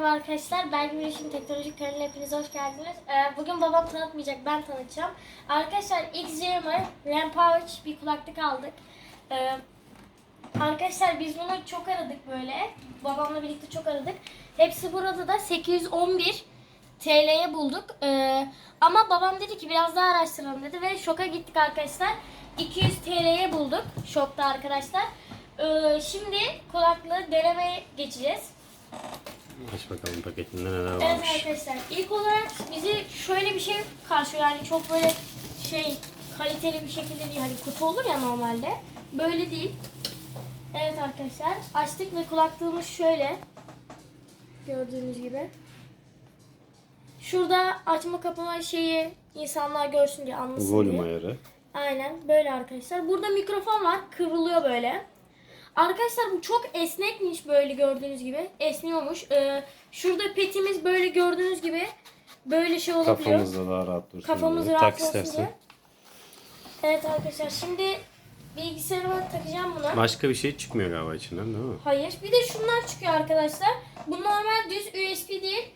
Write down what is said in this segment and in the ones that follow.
merhaba arkadaşlar. Belki Güneş'in teknolojik kanalına hepiniz hoş geldiniz. Ee, bugün babam tanıtmayacak, ben tanıtacağım. Arkadaşlar XJMR RAM Pouch bir kulaklık aldık. Ee, arkadaşlar biz bunu çok aradık böyle. Babamla birlikte çok aradık. Hepsi burada da 811 TL'ye bulduk. Ee, ama babam dedi ki biraz daha araştıralım dedi ve şoka gittik arkadaşlar. 200 TL'ye bulduk şokta arkadaşlar. Ee, şimdi kulaklığı denemeye geçeceğiz. Aç bakalım paketinde neler Evet varmış. arkadaşlar ilk olarak bizi şöyle bir şey karşılıyor yani çok böyle şey kaliteli bir şekilde değil hani kutu olur ya normalde böyle değil. Evet arkadaşlar açtık ve kulaklığımız şöyle gördüğünüz gibi. Şurada açma kapama şeyi insanlar görsün diye anlasın Volüm diye. ayarı. Aynen böyle arkadaşlar. Burada mikrofon var. Kıvrılıyor böyle. Arkadaşlar bu çok esnekmiş böyle gördüğünüz gibi. Esniyormuş. Ee, şurada petimiz böyle gördüğünüz gibi böyle şey olabiliyor. Kafamızda daha rahat dursun. Kafamız diye. rahat Tak olsun istersen. diye. Evet arkadaşlar şimdi bilgisayarıma takacağım bunu. Başka bir şey çıkmıyor galiba içinden değil mi? Hayır. Bir de şunlar çıkıyor arkadaşlar. Bu normal düz USB değil.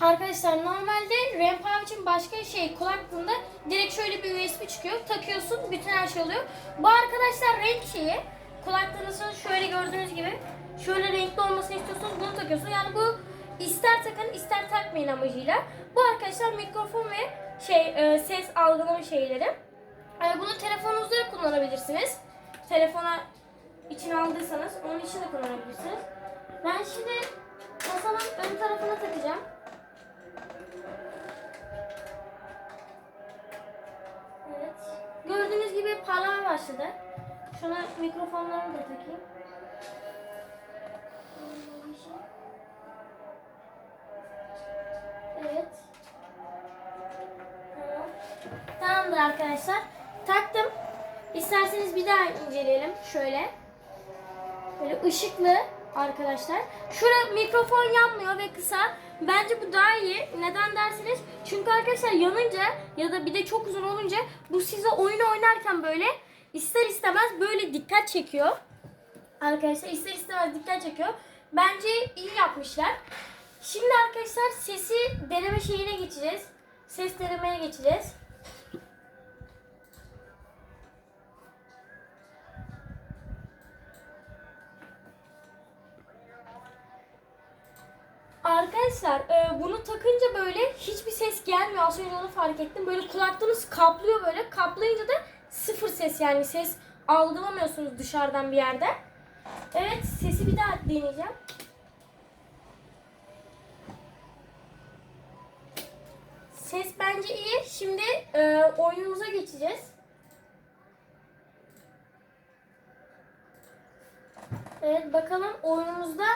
Arkadaşlar normalde RAM Pouch'ın başka şey kulaklığında direkt şöyle bir USB çıkıyor. Takıyorsun bütün her şey oluyor. Bu arkadaşlar renk şeyi. Kulaklığınızın şöyle gördüğünüz gibi şöyle renkli olmasını istiyorsanız bunu takıyorsun. Yani bu ister takın ister takmayın amacıyla. Bu arkadaşlar mikrofon ve şey e, ses algılama şeyleri. E, bunu telefonunuzda da kullanabilirsiniz. Telefona içine aldıysanız onun için de kullanabilirsiniz. Ben şimdi masanın ön tarafına takacağım. Evet. Gördüğünüz gibi parlama başladı. Şuna mikrofonlarımı da takayım. Evet. Tamam. Tamamdır arkadaşlar. Taktım. İsterseniz bir daha inceleyelim. Şöyle. Böyle ışıklı arkadaşlar. Şurada mikrofon yanmıyor ve kısa. Bence bu daha iyi. Neden derseniz çünkü arkadaşlar yanınca ya da bir de çok uzun olunca bu size oyun oynarken böyle ister istemez böyle dikkat çekiyor. Arkadaşlar ister istemez dikkat çekiyor. Bence iyi yapmışlar. Şimdi arkadaşlar sesi deneme şeyine geçeceğiz. Ses denemeye geçeceğiz. Arkadaşlar e, bunu takınca böyle hiçbir ses gelmiyor. Az önce onu fark ettim. Böyle kulaklığınız kaplıyor böyle. Kaplayınca da sıfır ses yani ses algılamıyorsunuz dışarıdan bir yerde. Evet sesi bir daha deneyeceğim. Ses bence iyi. Şimdi e, oyunumuza geçeceğiz. Evet bakalım oyunumuzda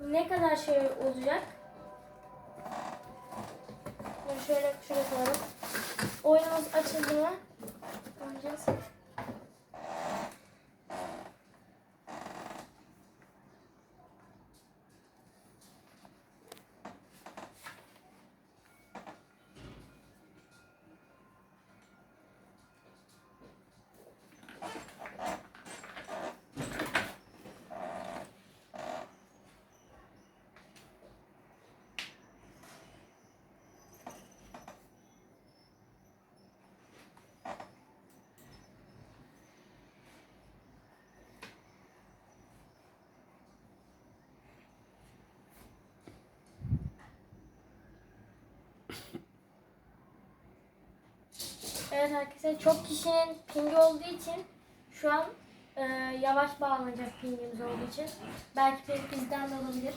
ne kadar şey olacak. Şöyle şuraya koyalım. Oyunumuz açıldı mı? Oynayacağız. Evet arkadaşlar çok kişinin pingi olduğu için şu an e, yavaş bağlanacak pingimiz olduğu için. Belki de bizden de olabilir.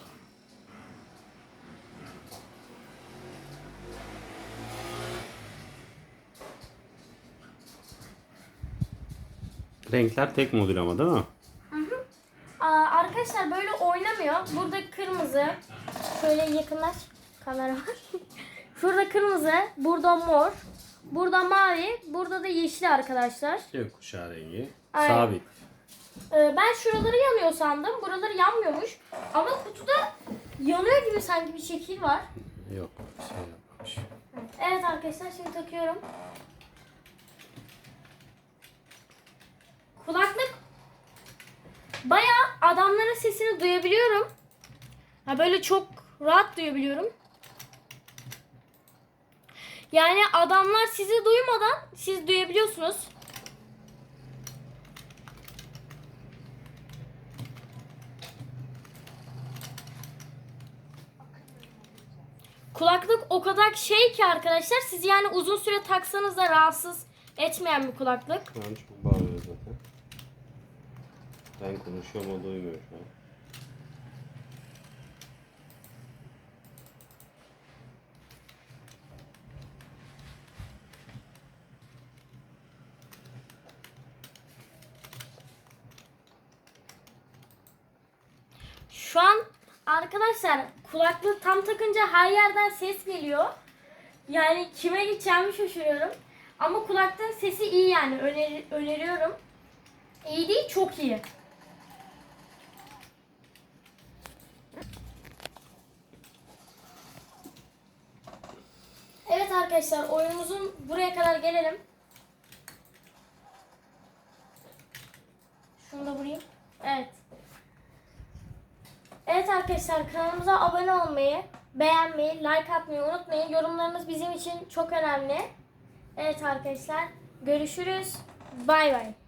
Renkler tek modül ama değil mi? Aa, arkadaşlar böyle oynamıyor. Burada kırmızı. Şöyle yakınlaş. Kamera var. Şurada kırmızı. Burada mor. Burada mavi. Burada da yeşil arkadaşlar. Gökkuşağı rengi. Aynen. Sabit. Ee, ben şuraları yanıyor sandım. Buraları yanmıyormuş. Ama kutuda yanıyor gibi sanki bir şekil var. Yok. Şey yapmamış. Evet arkadaşlar şimdi takıyorum. Kulaklık bayağı adamların sesini duyabiliyorum. Ha böyle çok rahat duyabiliyorum. Yani adamlar sizi duymadan siz duyabiliyorsunuz. Kulaklık o kadar şey ki arkadaşlar siz yani uzun süre taksanız da rahatsız etmeyen bir kulaklık. An çok bağırıyor zaten. Ben konuşuyorum o duymuyor şu an. Şu an arkadaşlar kulaklığı tam takınca her yerden ses geliyor. Yani kime gideceğimi şaşırıyorum. Ama kulaklığın sesi iyi yani Öneri- öneriyorum. İyi değil çok iyi. Evet arkadaşlar oyunumuzun buraya kadar gelelim. Şunu da vurayım. Evet. Arkadaşlar kanalımıza abone olmayı, beğenmeyi, like atmayı unutmayın. Yorumlarınız bizim için çok önemli. Evet arkadaşlar görüşürüz. Bay bay.